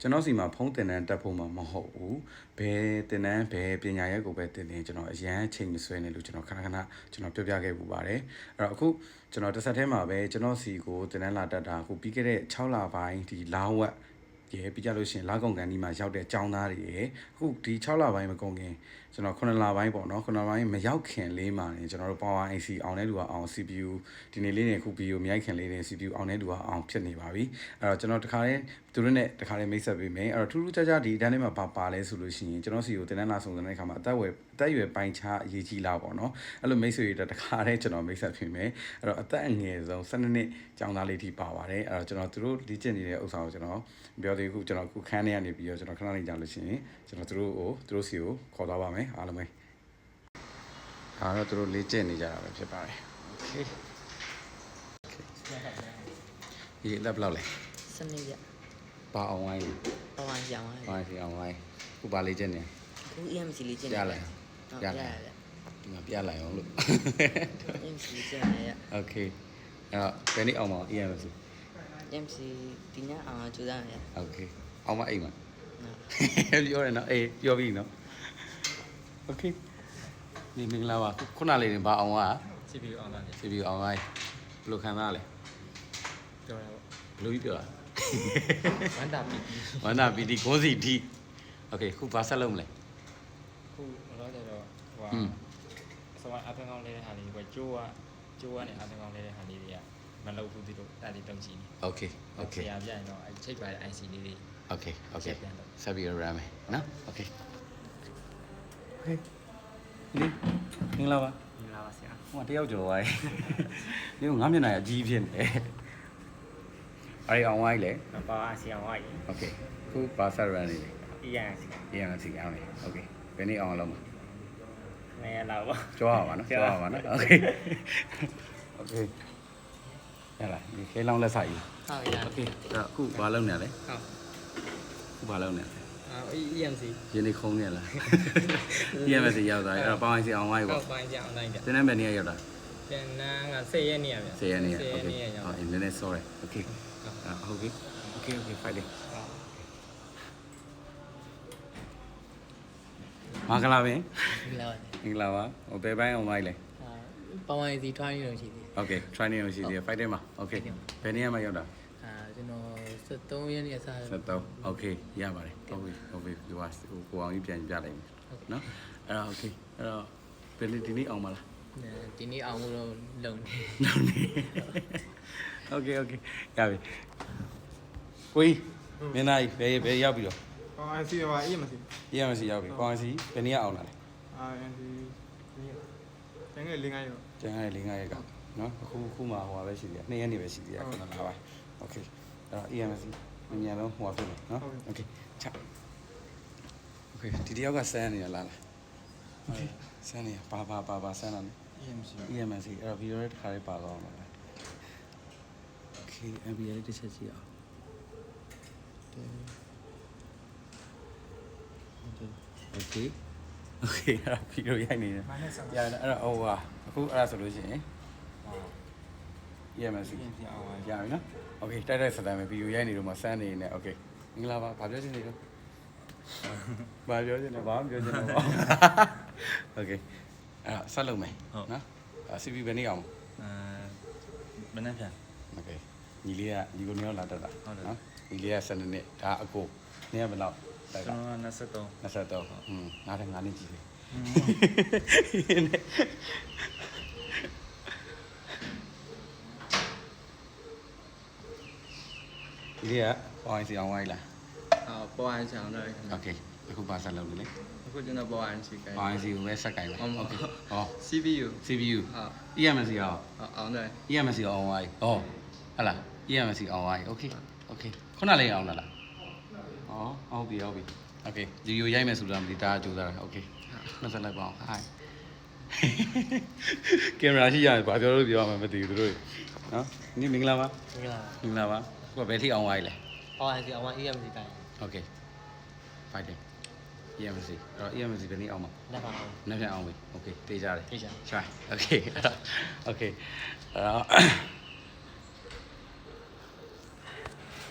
ကျွန်တော်စီမှာဖုံးတင်တန်းတက်ဖို့မှမဟုတ်ဘူးဘယ်တင်တန်းဘယ်ပညာရပ်ကိုပဲတင်တင်ကျွန်တော်အရန်ချိန်မဆွဲနေလို့ကျွန်တော်ခဏခဏကျွန်တော်ပြောပြခဲ့ပူပါတယ်အဲ့တော့အခုကျွန်တော်တစ်ဆက်တည်းမှာပဲကျွန်တော်စီကိုတင်တန်းလာတက်တာအခုပြီးခဲ့တဲ့6လပိုင်းဒီလာဝက်ရေပြီးကြလို့ရှိရင်လာကုန်ကန်ဒီမှာရောက်တဲ့ចောင်းသားတွေရေအခုဒီ6လပိုင်းမကုန်ခင်ကျွန်တော်9လပိုင်းပေါ့နော်9လပိုင်းမရောက်ခင်လေးမှာနေကျွန်တော်တို့ Power IC အောင်တဲ့လူကအောင် CPU ဒီနေ့လေးနေအခု video မြိုက်ခင်လေးနေ CPU အောင်တဲ့လူကအောင်ဖြစ်နေပါပြီအဲ့တော့ကျွန်တော်တခါလေးသူတို့နဲ့တခါလေးမိတ်ဆက်ပေးမယ်အဲ့တော့ထူးထူးခြားခြားဒီအတန်းထဲမှာပါပါလဲဆိုလို့ရှိရင်ကျွန်တော်စီကိုတင်တန်းလာစုံစမ်းတဲ့အခါမှာအသက်ဝယ်အသက်အရွယ်ပိုင်းခြားအရေးကြီးလားပေါ့နော်အဲ့လိုမိတ်ဆွေတွေတခါတည်းကျွန်တော်မိတ်ဆက်ပေးမယ်အဲ့တော့အသက်အငယ်ဆုံး12နှစ်ကျောင်းသားလေးထိပါပါတယ်အဲ့တော့ကျွန်တော်သူတို့လေ့ကျင့်နေတဲ့ဥစ္စာကိုကျွန်တော်ပြောသေးခုကျွန်တော်အခုခန်းထဲကနေပြီးတော့ကျွန်တော်ခဏလေးကြာလို့ရှိရင်ကျွန်တော်သူတို့ကိုသူတို့စီကိုခေါ်သွားပါမယ်အားလုံးပဲဒါတော့သူတို့လေ့ကျင့်နေကြတာပဲဖြစ်ပါတယ် okay ဒီအသက်ဘယ်လောက်လဲစနေရပါအောင်ဝိုင်းပါဝိုင်းရအောင်ဝိုင်းစီအောင်ဝိုင်းခုပါလေ့ကျင့်နေခု EMC လေ့ကျင့်နေရလားရလားဒီမှာပြလိုက်အောင်လို့ EMC လေ့ကျင့်နေရ okay အဲ့တော့ဘယ်နေ့အောင်မအောင် EMC EMC ဒီညအောင်ကျူစားနေရ okay အောင်မအိမ်မှာပြောရနော်အေးပြောပြီနော် โอเคနေမင်္ဂလာပါခုနလေးနေဘာအောင်က CPU အောင်တာလေ CPU အောင်လိုက်ဘယ်လိုခံစားရလဲ ပြောရပေါ့ ဘယ်လိုကြီးပြောတာ ဝမ်းတာပီပီ ဝန္နာပီတီကိုစီတီโอเคခုဘာဆက်လုပ်မလဲ ခုတော့ကြတော့ဟို อืม အစောအပန်းကောင်းလေးတဲ့ဟာလေးပဲကျိုးကကျိုးကနေအပန်းကောင်းလေးတဲ့ဟာလေးတွေကမလုပ်ဘူးသူတို့တာလေးတုံးကြည့်နေ โอเคโอเค ဆရာပြရင်တော့အဲချိတ်ပါတဲ့ IC လေးတွေ โอเคโอเค ပြန်လုပ် ဆက်ပြီးရမ်းမယ်နော်โอเค โอเคဒီမင်္ဂလာပါ မင်္ဂလာပါဆရာ ဟိုတယောက်ကျော်သွားတယ်ဒီကငါမျက်နှာအကြီးဖြစ်နေတယ်အဲ့ဒီအောင်ဝိုင်းလေ ပါပါဆရာဝိုင်း โอเคခုဘာဆက်ရန်နေလဲ အေးရဆရာ ပြန်စီအောင်လေโอเคဘယ်နေ့အောင်လုံးမ နေရလာပါ ကြောက်ရပါနော်ကြောက်ရပါနော်โอเคโอเคရလာဒီခဲလောင်းလက်စာကြီး ဟုတ်ရ โอเคအဲ့အခုဘာလုပ်နေရလဲ ဟုတ် ခုဘာလုပ်နေရလဲ အာ EMC ရင်းနေခုံးနေလားပြရမယ်စီရောက်သွားပြီအဲ့တော့ပေါင်းစီအောင်ဝိုင်း ဟော ပေါ့ ပိုင်းကြအောင်လိုက်ကြ တင်းနှံဘယ်နေ့ရောက်တာ ပြန်နာက10ရက်နေရဗျ 10ရက်နေ့โอ 10 เค ရက်ရောက် ဟောအင်းနည်းနည်း sorry โอเคအဲ့ဟုတ်ပြီโอเคโอเค fighting မင်္ဂလာပင် ဒီလောက် မင်္ဂလာပါဟိုဘယ်ပိုင်းအောင်ဝိုင်းလဲ ပဝါစီထွားနေလို့ရှိသေးတယ် โอเค training လို့ရှိသေးတယ် fighting မှာโอเคဘယ်နေ့မှရောက်တာ အာ ကျွန်တော်73ရက်နေ့စတယ်ဆက်တော့ okay ရပါတယ်ဟုတ်ပြီဟုတ်ပြီဒီဟာကိုကိုအောင်ကြီးပြန်ပြလိုက်မယ်နော်အဲ့တော့ okay အဲ့တော့ဘယ်လိုဒီနေ့အောင်ပါလား ဒီနေ့အောင်လို့လုံနေ နောက်နေ Okay okay ရပြီကိုကြီးမင်းနိုင်ဘယ်ဘယ်ရောက်ပြီတော့ကောင်းအစီပါအေးမစီအေးအောင်စီရောက်ပြီကောင်းစီဘယ်နေ့ကအောင်လာလဲအာအန်စီဒီတကယ်လင်းကားရောကျန်ရတဲ့၄-၅ရက်ကနော်အခုခုမှဟိုပါပဲရှိသေးတယ်နှစ်ရက်နေပဲရှိသေးတယ်ခုနကပါ Okay အဲ့တော့ EMC မမြန်လုံးဟိုပါဖြစ်မယ်နော်โอเคချက်โอเคဒီတယောက်ကဆန်းနေရလားလားโอเคဆန်းနေရပါပါပါပါဆန်းလာနေ EMC EMC အဲ့တော့ video ရဲ့တစ်ခါလေးပါတော့အောင်လားโอเค MBA လေးတစ်ချက်ကြည့်အောင်โอเคโอเคအဲ့ဒါ video ရိုက်နေတယ် minus 7 ရအဲ့တော့ဟိုဟာအခုအဲ့ဒါဆိုလို့ရှိရင် EMS ပြင်ပြအောင်ပါရပြီနော် Okay တိုက်တိုက်ဆက်တိုင်းပဲဗီဒီယိုရိုက်နေတော့မှစမ်းနေနေ Okay မင်္ဂလာပါဘာပြောချင်နေလဲဘာပြောချင်လဲဘာမှပြောချင်တော့ Okay အဲ့ဒါဆက်လုပ်မယ်ဟုတ် နော်အာ CV ဘယ်နေ့အောင် အဲမနေ့ပြန် Okay ညီလေးကညီကိုနှစ်ယောက်လာတက်တာဟုတ်တယ် ညီလေးက7နှစ်ဒါအကိုနေ့ကဘယ်လောက်တိုက်ကျွတာန်တော်က23 23อืมငါလည်း9နှစ်ကြီးပဲ ဒီလေးကပေါ်ရင်စီအောင်ဝိုင်းလားဟောပေါ်အောင်ဆောင်တော့ခင်ဗျโอเคအခုပါဆက်လုပ်လို့လေအခုကျွန်တော်ပေါ်အောင်စီကိုင် ပေါ်ရင်စီကိုလည်းဆက်ကင်ပါဟုတ်ပါ โอเคဟော CPU CPU ဟော EMC ရော အောင်တယ် EMC ရော online ဟောဟတ်လား EMC online โอเคโอเคခုနလေးအောင်လားလားဟောဟုတ်ပြီဟုတ်ပြီโอเคဗီဒီယိုရိုက်မယ်ဆိုတာမသိတာကြိုးစားတာโอเคနှစ်ဆက်လိုက်ပါအောင် hi ကင်မရာရှိရတယ်ဘာပြောလို့ပြောရမှန်းမသိဘူးသူတို့တွေနော်ဒီမင်္ဂလာပါ မင်္ဂလာပါ မင်္ဂလာပါ ကိုကဘယ်ထိအောင်ဝိုင်းလဲပဝါစီအောင် EMC တိုင်း Okay. Fighting. EMC. အဲ့တော့ EMC ဘယ်နည်းအောင်မှာလက်ပါအောင်နှစ်ပြန်အောင်ပြီ Okay တေးကြတယ်သိချာ Try. Okay. အဲ့တော့ Okay. အဲ့တော့အဲ့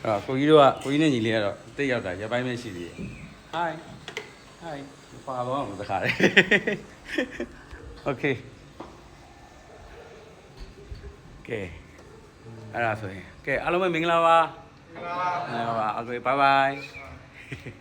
တော့ကိုကြီးတို့ကကိုကြီးနဲ့ညီလေးကတော့တိတ်ရောက်တာရပိုင်းပဲရှိသေးတယ် hi hi ပါတော့မတခါလေ okay ကဲ အဲ့ဒါဆိုရင်ကဲအားလုံးပဲမင်္ဂလာပါမင်္ဂလာပါမင်္ဂလာပါ okay bye bye